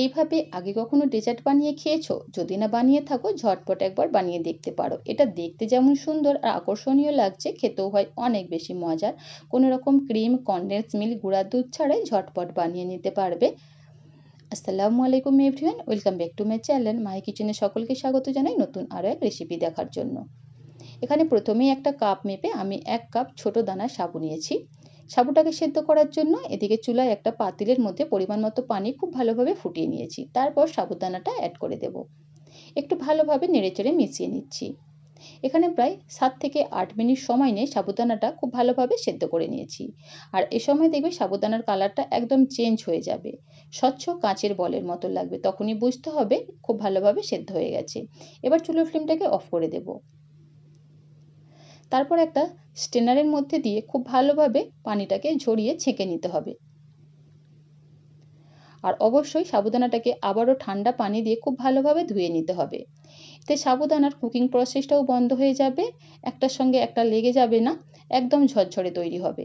এইভাবে আগে কখনো ডেজার্ট বানিয়ে খেয়েছো? যদি না বানিয়ে থাকো, ঝটপট একবার বানিয়ে দেখতে পারো। এটা দেখতে যেমন সুন্দর আর আকর্ষণীয় লাগছে, খেতেও হয় অনেক বেশি মজার। কোনো রকম ক্রিম কনডেন্স মিল্ক গুঁড়ার দুধ ছাড়াই ঝটপট বানিয়ে নিতে পারবে। আসসালামু আলাইকুম everyone welcome back to my channel my কিচেনে সকলকে স্বাগত জানাই নতুন আরও এক রেসিপি দেখার জন্য। এখানে প্রথমেই একটা কাপ মেপে আমি এক কাপ ছোট দানা সাবু নিয়েছি। সাবুটাকে সেদ্ধ করার জন্য এদিকে চুলায় একটা পাতিলের মধ্যে পরিমাণ মতো পানি খুব ভালোভাবে ফুটিয়ে নিয়েছি। তারপর সাবুদানাটা অ্যাড করে দেব। একটু ভালোভাবে নেড়েচেড়ে মিশিয়ে নিচ্ছি। এখানে প্রায় সাত থেকে আট মিনিট সময় নিয়ে সাবুদানাটা খুব ভালোভাবে সেদ্ধ করে নিয়েছি। আর এ সময় দেখবে সাবুদানার কালারটা একদম চেঞ্জ হয়ে যাবে। স্বচ্ছ কাঁচের বলের মতো লাগবে। তখনই বুঝতে হবে খুব ভালোভাবে সেদ্ধ হয়ে গেছে। এবার চুলোর ফ্লেমটাকে অফ করে দেব। তারপর একটা স্টেনারের মধ্যে দিয়ে খুব ভালোভাবে পানিটাকে ঝরিয়ে ছেঁকে নিতে হবে। আর অবশ্যই সাবুদানাটাকে আবারও ঠান্ডা পানি দিয়ে খুব ভালোভাবে ধুয়ে নিতে হবে। এতে সাবুদানার কুকিং প্রসেসটাও বন্ধ হয়ে যাবে, একটার সঙ্গে একটা লেগে যাবে না, একদম ঝরঝরে তৈরি হবে।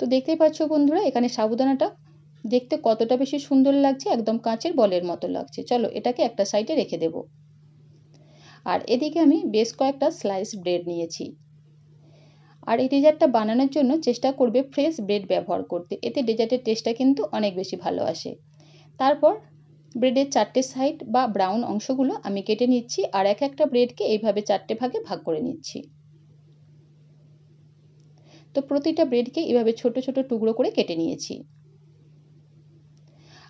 তো দেখতেই পাচ্ছ বন্ধুরা, এখানে সাবুদানাটা দেখতে কতটা বেশি সুন্দর লাগছে, একদম কাঁচের বলের মতো লাগছে। চলো এটাকে একটা সাইডে রেখে দেব। আর এদিকে আমি বেশ কয়েকটা স্লাইস ব্রেড নিয়েছি। আর এই ডেজার্টটা বানানোর জন্য চেষ্টা করবে ফ্রেশ ব্রেড ব্যবহার করতে। এতে ডেজার্টের টেস্টটা কিন্তু অনেক বেশি ভালো আসে। তারপর ব্রেডের চারটে সাইড বা ব্রাউন অংশগুলো আমি কেটে নিচ্ছি আর এক একটা ব্রেডকে এইভাবে চারটে ভাগে ভাগ করে নিচ্ছি। তো প্রতিটা ব্রেডকে এভাবে ছোট ছোট টুকরো করে কেটে নিয়েছি।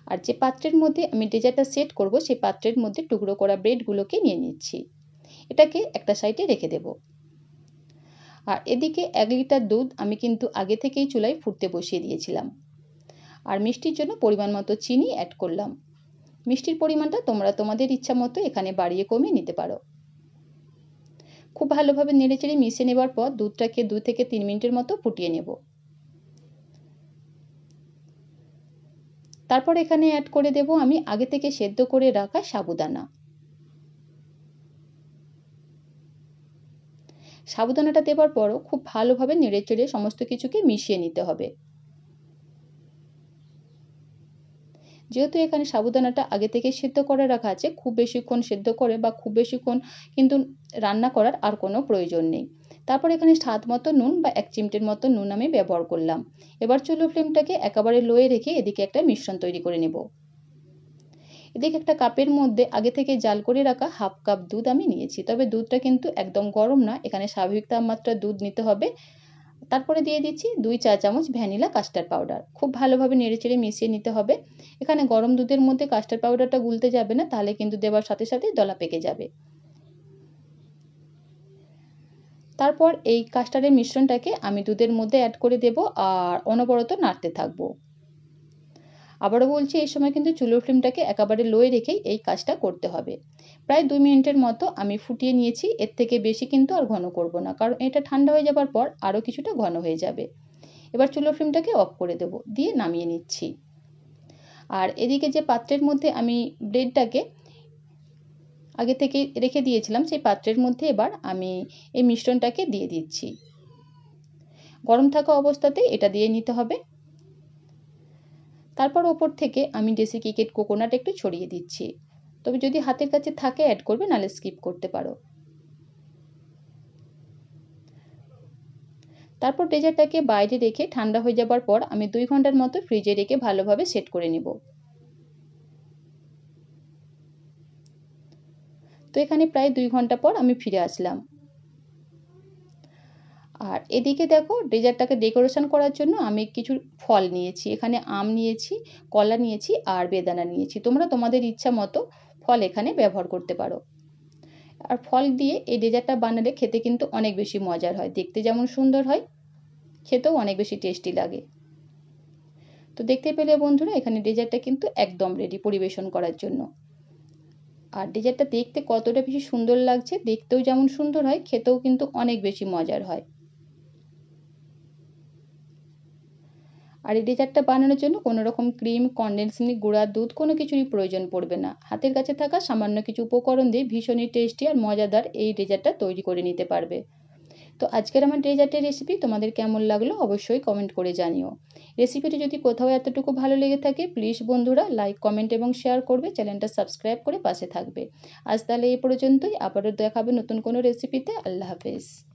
আর যে পাত্রের মধ্যে আমি ডেজার্টটা সেট করব, সেই পাত্রের মধ্যে টুকরো করা ব্রেডগুলোকে নিয়ে নিচ্ছি। এটাকে একটা সাইডে রেখে দেব। আর এদিকে এক লিটার দুধ আমি কিন্তু আগে থেকেই চুলায় ফুটতে বসিয়ে দিয়েছিলাম। আর মিষ্টির জন্য পরিমাণ মতো চিনি অ্যাড করলাম। মিষ্টির পরিমাণটা তোমরা তোমাদের ইচ্ছা মতো এখানে বাড়িয়ে কমিয়ে নিতে পারো। খুব ভালোভাবে নেড়েচেড়ে মিশিয়ে নেবার পর দুধটাকে দু থেকে তিন মিনিটের মতো ফুটিয়ে নেব। তারপর এখানে অ্যাড করে দেব আমি আগে থেকে সেদ্ধ করে রাখা সাবুদানা। সাবুদানাটা দেওয়ার পরও খুব ভালোভাবে নেড়ে চেড়ে সমস্ত কিছুকে মিশিয়ে নিতে হবে। যেহেতু এখানে সাবুদানাটা আগে থেকে সেদ্ধ করে রাখা আছে, খুব বেশিক্ষণ সেদ্ধ করে বা খুব বেশিক্ষণ কিন্তু রান্না করার আর কোনো প্রয়োজন নেই। তারপর এখানে স্বাদ মতো নুন বা এক চিমটের মতো নুন আমি ব্যবহার করলাম। এবার চুলো ফ্লেমটাকে একেবারে লোয়ে রেখে এদিকে একটা মিশ্রণ তৈরি করে নেব। এদিকে একটা কাপের মধ্যে আগে থেকে জাল করে রাখা হাফ কাপ দুধ আমি নিয়েছি, তবে দুধটা কিন্তু একদম গরম না, এখানে স্বাভাবিক তাপমাত্রা দুধ নিতে হবে। তারপরে দিয়ে দিচ্ছি দুই চা চামচ ভ্যানিলা কাস্টার্ড পাউডার, খুব ভালোভাবে নেড়েচেড়ে মিশিয়ে নিতে হবে। এখানে গরম দুধের মধ্যে কাস্টার্ড পাউডারটা গুলতে যাবে না, তাহলে কিন্তু দেওয়ার সাথে সাথে দলা পেকে যাবে। তারপর এই কাস্টার্ডের মিশ্রণটাকে আমি দুধের মধ্যে অ্যাড করে দেব আর অনবরত নাড়তে থাকব। আবারও বলছি, এই সময় কিন্তু চুলোর ফ্লেমটাকে একেবারে লোয়ে রেখেই এই কাজটা করতে হবে। প্রায় দুই মিনিটের মতো আমি ফুটিয়ে নিয়েছি, এর থেকে বেশি কিন্তু আর ঘন করব না, কারণ এটা ঠান্ডা হয়ে যাবার পর আরও কিছুটা ঘন হয়ে যাবে। এবার চুলোর ফ্লেমটাকে অফ করে দেব, দিয়ে নামিয়ে নিচ্ছি। আর এদিকে যে পাত্রের মধ্যে আমি ব্রেডটাকে আগে থেকে রেখে দিয়েছিলাম সেই পাত্রের মধ্যে এবার আমি এই মিশ্রণটাকে দিয়ে দিচ্ছি। গরম থাকা অবস্থাতে এটা দিয়ে নিতে হবে। তারপর ওপর থেকে আমি ডেসি কিকেট কোকোনাট একটু ছড়িয়ে দিচ্ছি। তবে যদি হাতের কাছে থাকে অ্যাড করবে, নাহলে স্কিপ করতে পারো। তারপর ডেজার্টটাকে বাইরে রেখে ঠান্ডা হয়ে যাবার পর আমি দুই ঘণ্টার মতো ফ্রিজে রেখে ভালোভাবে সেট করে নিব। তো এখানে প্রায় দুই ঘণ্টা পর আমি ফিরে আসলাম। আর এদিকে দেখো, ডেজার্টটাকে ডেকোরেশন করার জন্য আমি কিছু ফল নিয়েছি। এখানে আম নিয়েছি, কলা নিয়েছি আর বেদানা নিয়েছি। তোমরা তোমাদের ইচ্ছা মতো ফল এখানে ব্যবহার করতে পারো। আর ফল দিয়ে এই ডেজার্টটা বানালে খেতে কিন্তু অনেক বেশি মজার হয়। দেখতে যেমন সুন্দর হয়, খেতেও অনেক বেশি টেস্টি লাগে। তো দেখতে পেলে বন্ধুরা, এখানে ডেজার্টটা কিন্তু একদম রেডি পরিবেশন করার জন্য। আর ডেজার্টটা দেখতে কতটা বেশি সুন্দর লাগছে, দেখতেও যেমন সুন্দর হয়, খেতেও কিন্তু অনেক বেশি মজার হয়। আর এই ডেজার্টটা বানানোর জন্য কোনো রকম ক্রিম কনডেন্স মিল্ক গুঁড়া, দুধ কোনো কিছুরই প্রয়োজন পড়বে না। হাতের কাছে থাকা সামান্য কিছু উপকরণ দিয়ে ভীষণই টেস্টি আর মজাদার এই ডেজার্টটা তৈরি করে নিতে পারবে। তো আজকের আমার ডেজার্টের রেসিপি তোমাদের কেমন লাগল অবশ্যই কমেন্ট করে জানিও। রেসিপিটি যদি কোথাও এতটুকু ভালো লেগে থাকে প্লিজ বন্ধুরা লাইক কমেন্ট এবং শেয়ার করবে চ্যানেলটা সাবস্ক্রাইব করে পাশে থাকবে। আজ তাহলে এই পর্যন্তই, আবারও দেখাবে নতুন কোনো রেসিপিতে আল্লাহ হাফেজ।